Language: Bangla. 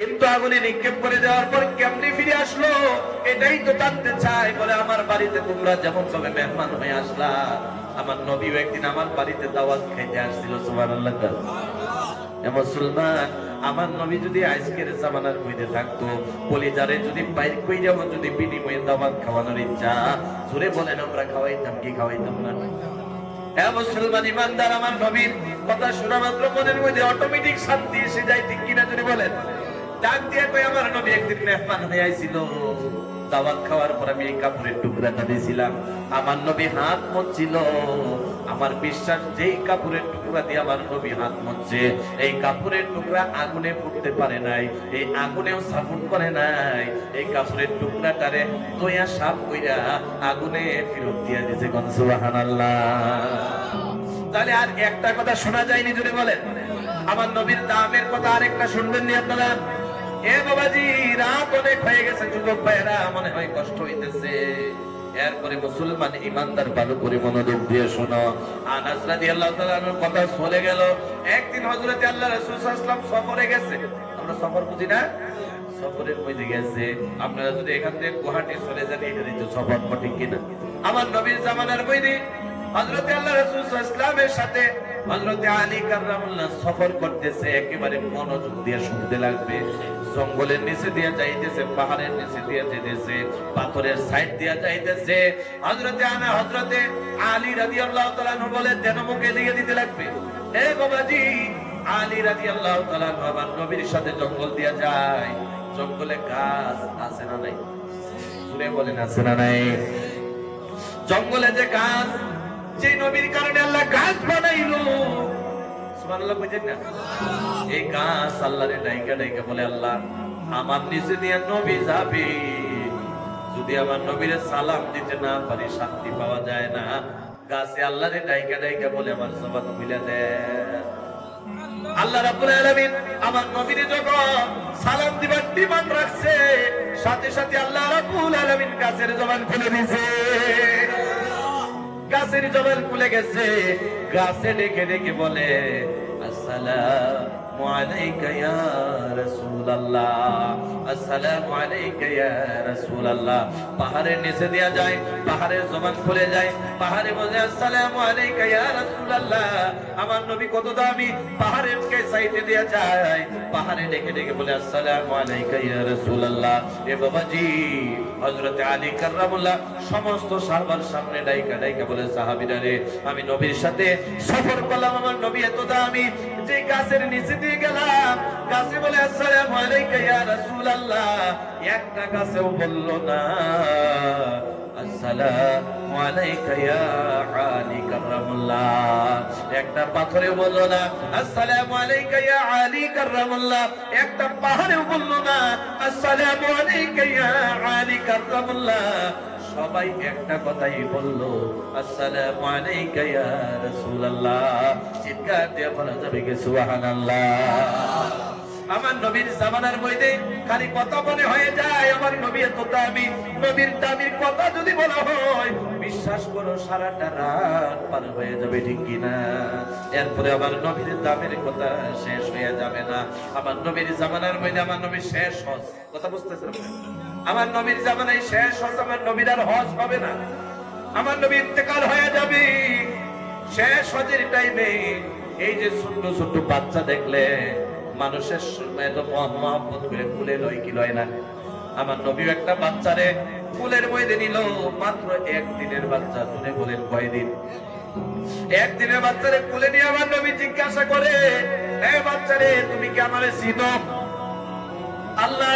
কিন্তু আগুনে নিক্ষেপ করে দেওয়ার পর কেমনি ফিরে আসলো? এটাই তো জানতে চাই বলে আমার বাড়িতে তোমরা যেমন ভাবে মেহমান হয়ে আসলা। আমার নবী একদিন আমার বাড়িতে দাওয়াত খাইতে আসছিল এ মুসলমান, আমার নবী যদি আজকের জামানার মধ্যে থাকতো যদি বাইর কই যাব যদি বিনিময়ে দাওয়াত খাওয়ানোর ইচ্ছা বলেন আমরা খাওয়াইতাম কি খাওয়াইতাম না? মুসলমান ইমানদার আমার নবীর কথা শোনা মাত্র মনের মধ্যে অটোমেটিক শান্তি এসে যায়, ঠিক কিনা যদি বলেন? ডাক দিয়ে কই আমার নবী একদিন মেহমান হয়ে আইছিল। দাওয়াত খাওয়ার পর আমি এই কাপড়ের টুকরাটা দিয়েছিলাম। আমার নবী হাত আমার বিশ্বাস যেই কাপড়ের টুকরা দিয়ে আমার নবী হাত মচ্ছে, এই কাপড়ের টুকরা আগুনে ফুটতে পারে নাই, এই আগুনেও সাপোর্ট করে নাই। এই কাপড়ের টুকরাটারে দয়া সাপ কইরা আগুনে ফেরত দিয়ে দিছে কোন সুবহানাল্লাহ। তাহলে আর একটা কথা শোনা যায়নি যদি বলেন। আমার নবীর দামের কথা আরেকটা শুনবেন নি আপনারা? সফরে গেছে। আমরা গেছে। আপনারা যদি এখান থেকে গুয়াহাটি চলে যান সফর কিনা? আমার নবীর জামানার মধ্যে হযরত আল্লাহ রাসূল ওয়াসাল্লামের সাথে হযরত আলী কাররামুল্লাহ সফর করতেছে, একেবারে মনোযোগ দিয়ে শুনতে লাগবে। জঙ্গলের নিচে দিয়ে যাইতেছে, পাহাড়ের নিচে দিয়ে যাইতেছে পাথরের সাইড দিয়ে যাইতেছে। হযরতে আনা, হযরতে আলী রাদিয়াল্লাহু তাআলা বলে দেন মুখে দিয়ে দিতে লাগবে। হে বাবাজি, আলী রাদিয়াল্লাহু তাআলা আমার নবীর সাথে জঙ্গল দিয়ে যায়। জঙ্গলে গাছ আছে না নাই? সুরে বলেন, আছে না নাই? জঙ্গলে যে গাছ যে নবীর কারণে আল্লাহ গাছ বানাইলো। এই গাছ আল্লাহরে ডাইকা ডাইকা বলে আল্লাহ, আমার নিচে দিয়ে নবী যাবে। যদি আমার নবীরে সালাম দিতে না পারি, শান্তি পাওয়া যায় না। গাছে আল্লাহরে ডাইকা ডাইকা বলে আমার জবান খুলে দেয়। আল্লাহ রাব্বুল আলামিন আমার নবীরে যখন সালাম দিবার ডিমান্ড রাখছে, সাথে সাথে আল্লাহ রাব্বুল আলামিন গাছের জবান খুলে দিয়েছে গাছের জবান খুলে গেছে। গাছে ডেকে ডেকে বলে, আসসালামু আলাইকা ইয়া রাসূলুল্লাহ। আসসালামু আলাইকা ইয়া রাসূলুল্লাহ। পাহাড়ের নিচে দেয়া যায়, পাহাড়ের জবান খুলে যায়। পাহাড়ে বলে, আসসালামু আলাইকা ইয়া রাসূলুল্লাহ। আমার নবী কত দামি, পাহাড়ের সাইডে দেয়া যায়। পাহাড়ে ডেকে ডেকে বলে, আসসালামু আলাইকা ইয়া রাসূলুল্লাহ। এ বাবাজি, হযরত আলী কাররামুল্লাহ সমস্ত সাহাবার সামনে ডাইকা ডাইকা বলে, সাহাবীরা রে, আমি নবীর সাথে সফর করলাম, আমার নবী এত দামি। যে গাছের নিচে দিয়ে গেলাম, গাছে বলে, আসসালামু আলাইকা ইয়া রাসূলুল্লাহ। একটা গাছেও বলল না। আসসালামু আলাইকা ইয়া আলী কাররামুল্লাহ। একটা পাথরেও বলল না, আসসালামু আলাইকা ইয়া আলী কাররামুল্লাহ। একটা পাহাড়েও বলল না, আসসালামু আলাইকা ইয়া আলী কাররামুল্লাহ। সবাই একটা কথাই বলল, আসসালামু আলাইকা ইয়া রাসূলুল্লাহ। চিৎকার বলা যাবে কি সুবহানাল্লাহ। আমার নবীর জামানার মধ্যে খালি কথা মনে হয়ে যায়, আমার নবী এত দামি, নবীর দামির কথা যদি বলা হয়, বিশ্বাস করো সারাটা রাত পার হয়ে যাবে, ঠিক কিনা? এরপরে আমার নবীর দামের কথা শেষ হয়ে যাবে না। আমার নবীর জামানার মধ্যে আমার নবী শেষ হজ, কথা বুঝতেছেন আমার নবীর জামানায় শেষ হজ, আমার নবীর আর হজ হবে না। আমার নবী ইন্তেকাল হয়ে যাবে। শেষ হজের টাইমে এই যে ছোট্ট ছোট্ট বাচ্চা দেখলে মানুষের এত মহব্বত করে কুলে লই কি লয় না। আমার নবী একটা বাচ্চারে কুলের মধ্যে নিল, মাত্র একদিনের বাচ্চা শুনে বলেন কয়দিন। একদিনের বাচ্চারে কুলে নিয়ে আমার নবী জিজ্ঞাসা করে, এ বাচ্চারে, তুমি কি আমারে চিনো? আল্লাহ